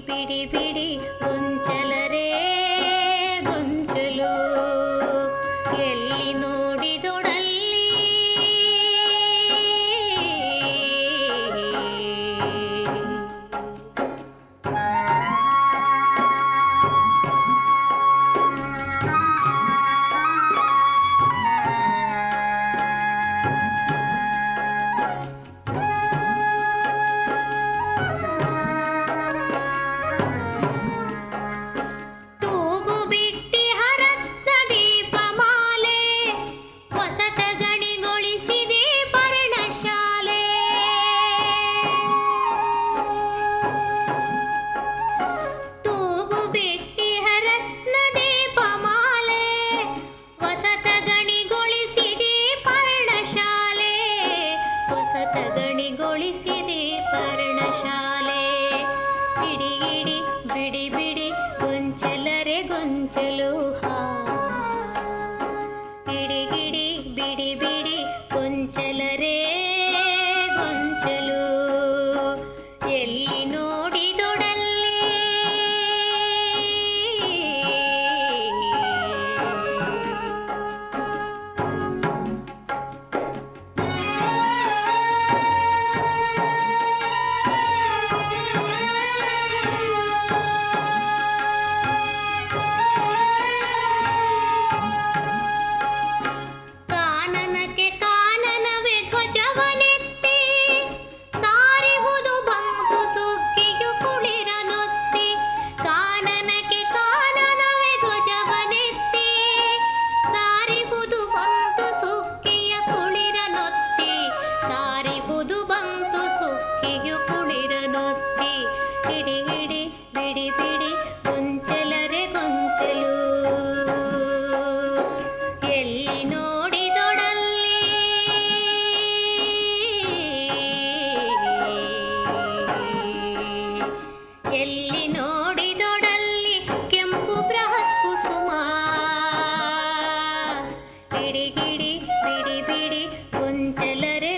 पिड़ी पिड़ी ಗೊಂಚಲರೆ ಗೊಂಚಲು ಹಾ ಗಿಡಿ ಗಿಡಿ ಬಿಡಿ ಬಿಡಿ ಅಕ್ಕಿಯು ಕುಳಿರದೊತ್ತಿ ಇಡಿ ಇಡಿ ಬಿಡಿ ಬಿಡಿ, ಗುಂಚಲರೆ ಗುಂಚಲು. ಎಲ್ಲಿ ನೋಡಿದೊಡಲ್ಲಿ ಎಲ್ಲಿ ನೋಡಿದೊಡಲ್ಲಿ ಕೆಂಪು ಪ್ರಹಸ್ಕುಸುಮ ಇಡಿ ಗಿಡಿ ಬಿಡಿ ಬಿಡಿ, ಗುಂಚಲರೆ